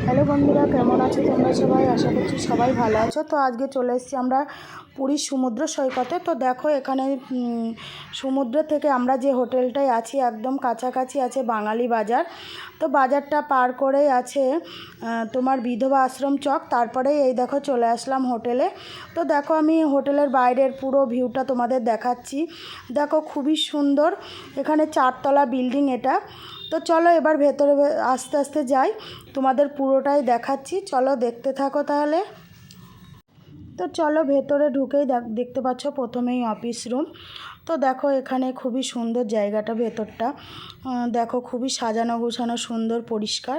Hello বন্ধুরা, কেমন আছো তোমরা সবাই? আশা করছি সবাই ভালো আছো। তো আজকে চলে এসেছি আমরা পুরীর সমুদ্র সৈকতে। তো দেখো এখানে সমুদ্র থেকে আমরা যে হোটেলটায় আছি, একদম কাছাকাছি আছে বাঙালি বাজার। তো বাজারটা পার করেই আছে তোমার বিধবা আশ্রম চক। তারপরে এই দেখো চলে আসলাম হোটেলে। তো দেখো আমি হোটেলের বাইরের পুরো ভিউটা তোমাদের দেখাচ্ছি। দেখো খুবই সুন্দর, এখানে চারতলা বিল্ডিং এটা। তো চলো এবার ভেতরে আস্তে আস্তে যাই। তোমাদের পুরোটাই দেখাচ্ছি। চলো দেখতে থাকো তাহলে। তো চলো ভেতরে ঢুকেই দেখ- দেখতে পাচ্ছ প্রথমেই অফিস রুম তো দেখো এখানে খুবই সুন্দর জায়গাটা ভেতরটা। দেখো খুবই সাজানো গোছানো, সুন্দর, পরিষ্কার।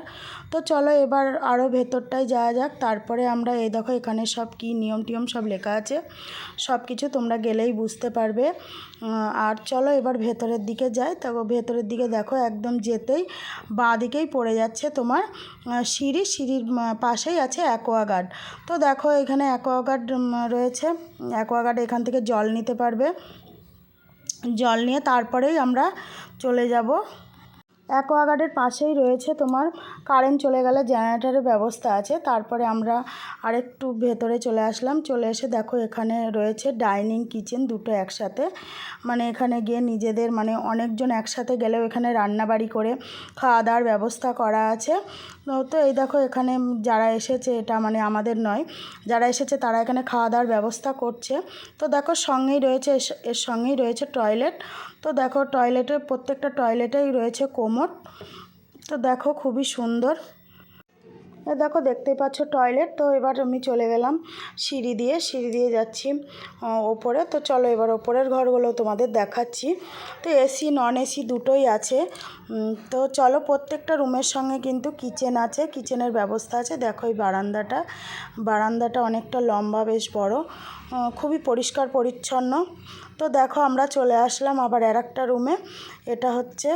তো চলো এবার আরও ভেতরটায় যাওয়া যাক। তারপরে আমরা এই দেখো এখানে সব কি নিয়ম টিয়ম সব লেখা আছে। সব কিছু তোমরা গেলেই বুঝতে পারবে। আর চলো এবার ভেতরের দিকে যাই। তো ভেতরের দিকে দেখো একদম যেতেই বাঁ দিকেই পড়ে যাচ্ছে তোমার সিঁড়ি। সিঁড়ির পাশেই আছে অ্যাকোয়াগার্ড তো দেখো এখানে অ্যাকোয়াগার্ড রয়েছে। অ্যাকোয়াগার্ড এখান থেকে জল নিতে পারবে। জল নিয়ে তারপরেই আমরা চলে যাব। অ্যাকোয়াগার্ডের পাশেই রয়েছে তোমার কারেন্ট চলে গেলে জেনারেটারের ব্যবস্থা আছে। তারপরে আমরা আরেকটু ভেতরে চলে আসলাম। চলে এসে দেখো এখানে রয়েছে ডাইনিং কিচেন দুটো একসাথে। মানে এখানে গিয়ে নিজেদের মানে অনেকজন একসাথে গেলেও এখানে রান্নাবাড়ি করে খাওয়া দাওয়ার ব্যবস্থা করা আছে। তো এই দেখো এখানে যারা এসেছে এটা মানে আমাদের নয়, যারা এসেছে তারা এখানে খাওয়া দাওয়ার ব্যবস্থা করছে। তো দেখো সঙ্গেই রয়েছে এর সঙ্গেই রয়েছে টয়লেট। তো দেখো টয়লেটের প্রত্যেকটা টয়লেটেই রয়েছে কোমর। তো দেখো খুবই সুন্দর। দেখো, দেখতেই পাচ্ছ টয়লেট তো এবার আমি চলে গেলাম সিঁড়ি দিয়ে। সিঁড়ি দিয়ে যাচ্ছি ওপরে। তো চলো এবার ওপরের ঘরগুলো তোমাদের দেখাচ্ছি। তো এসি নন এসি দুটোই আছে। তো চলো প্রত্যেকটা রুমের সঙ্গে কিন্তু কিচেন আছে। কিচেনের ব্যবস্থা আছে। দেখো এই বারান্দাটা। বারান্দাটা অনেকটা লম্বা, বেশ বড়। খুবই পরিষ্কার, পরিচ্ছন্ন। তো দেখো আমরা চলে আসলাম আবার আর একটা রুমে। এটা হচ্ছে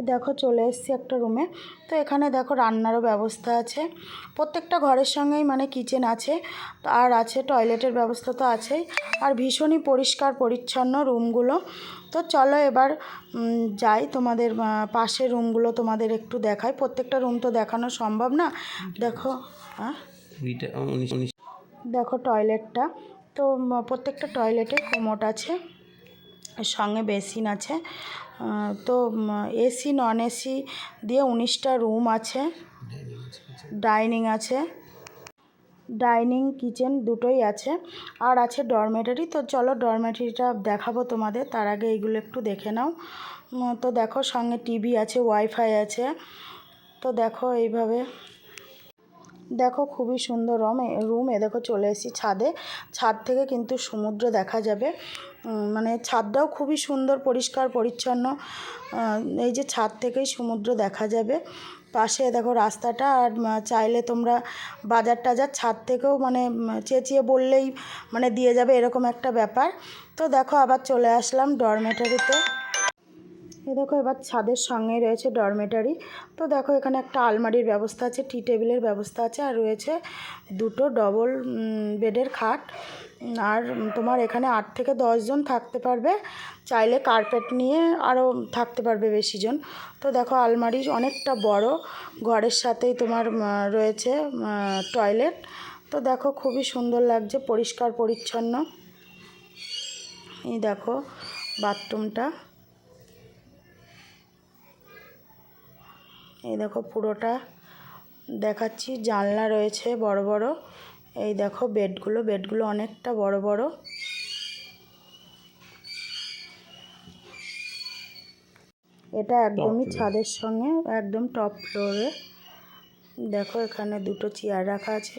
দেখো চলে এসেছি একটা রুমে তো এখানে দেখো রান্নারও ব্যবস্থা আছে। প্রত্যেকটা ঘরের সঙ্গেই মানে কিচেন আছে। আর আছে টয়লেটের ব্যবস্থা তো আছেই। আর ভীষণই পরিষ্কার পরিচ্ছন্ন রুমগুলো তো চলো এবার যাই তোমাদের পাশের রুমগুলো তোমাদের একটু দেখাই। প্রত্যেকটা রুম তো দেখানো সম্ভব না। দেখো হ্যাঁ দেখো টয়লেটটা তো প্রত্যেকটা টয়লেটে কোমোট আছে। সঙ্গে বেসিন আছে। তো এসি নন এসি দিয়ে উনিশটা রুম আছে। ডাইনিং আছে। ডাইনিং কিচেন দুটোই আছে। আর আছে ডরমেটারি তো চলো ডরমেটারিটা দেখাবো তোমাদের। তার আগে এইগুলো একটু দেখে নাও। তো দেখো সঙ্গে টিভি আছে ওয়াইফাই আছে। তো দেখো এইভাবে দেখো খুবই সুন্দর রুম রুম দেখো চলে এসেছি ছাদে। ছাদ থেকে কিন্তু সমুদ্র দেখা যাবে। মানে ছাদটাও খুবই সুন্দর, পরিষ্কার, পরিচ্ছন্ন। এই যে ছাদ থেকেই সমুদ্র দেখা যাবে। পাশে দেখো রাস্তাটা, আর চাইলে তোমরা বাজার টাজার ছাদ থেকেও মানে চেঁচিয়ে বললেই মানে দিয়ে যাবে, এরকম একটা ব্যাপার। তো দেখো আবার চলে আসলাম ডরমেটারিতে এই দেখো এবার ছাদের সঙ্গেই রয়েছে ডরমেটারি তো দেখো এখানে একটা আলমারির ব্যবস্থা আছে টি টেবিলের ব্যবস্থা আছে, আর রয়েছে দুটো ডবল বেডের খাট। আর তোমার এখানে আট থেকে দশজন থাকতে পারবে। চাইলে কার্পেট নিয়ে আরও থাকতে পারবে বেশিজন তো দেখো আলমারি অনেকটা বড়। ঘরের সাথেই তোমার রয়েছে টয়লেট তো দেখো খুবই সুন্দর লাগছে, পরিষ্কার পরিচ্ছন্ন। এই দেখো বাথরুমটা এই দেখো পুরোটা দেখাচ্ছি জানলা রয়েছে বড় বড়। এই দেখো বেডগুলো বেডগুলো অনেকটা বড় বড়। এটা একদমই ছাদের সঙ্গে একদম টপ ফ্লোরে দেখো এখানে দুটো চেয়ার রাখা আছে